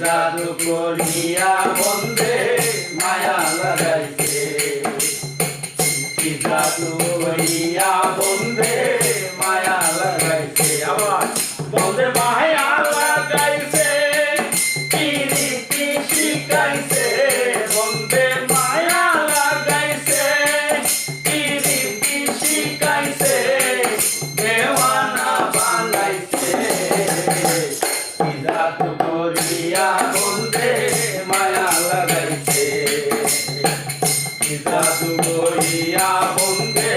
জাদু করিয়া বন্দে মায়া লাগাইছে কি জাদু করিয়া বন্দে মায়া লাগাইছে আবার বন্দে মায়া লাগাইছে শিখাইছে বন্দে মায়া লাগাইছে শিখাইছে দেওয়ানা বানাইছে জাদু করিয়া বন্ধে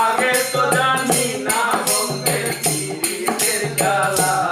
আগে তো জানি না বন্ধের তীরের গালা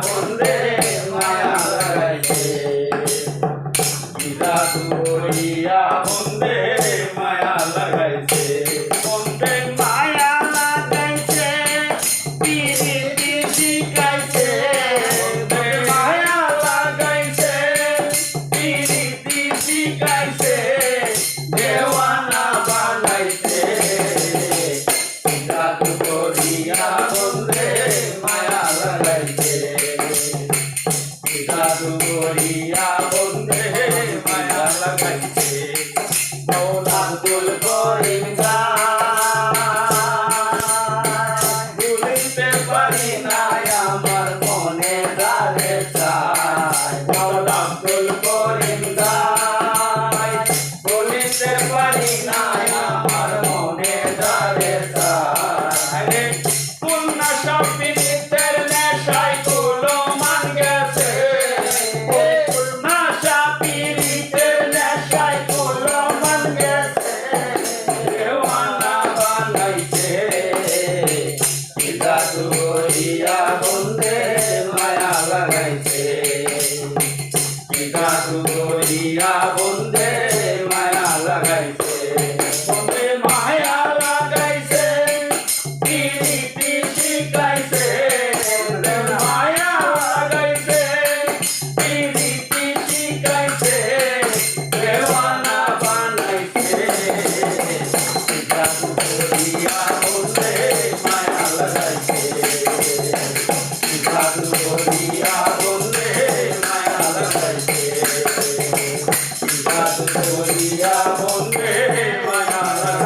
Bolero. Bye. দিয়া বন্দে মায়া লাগাই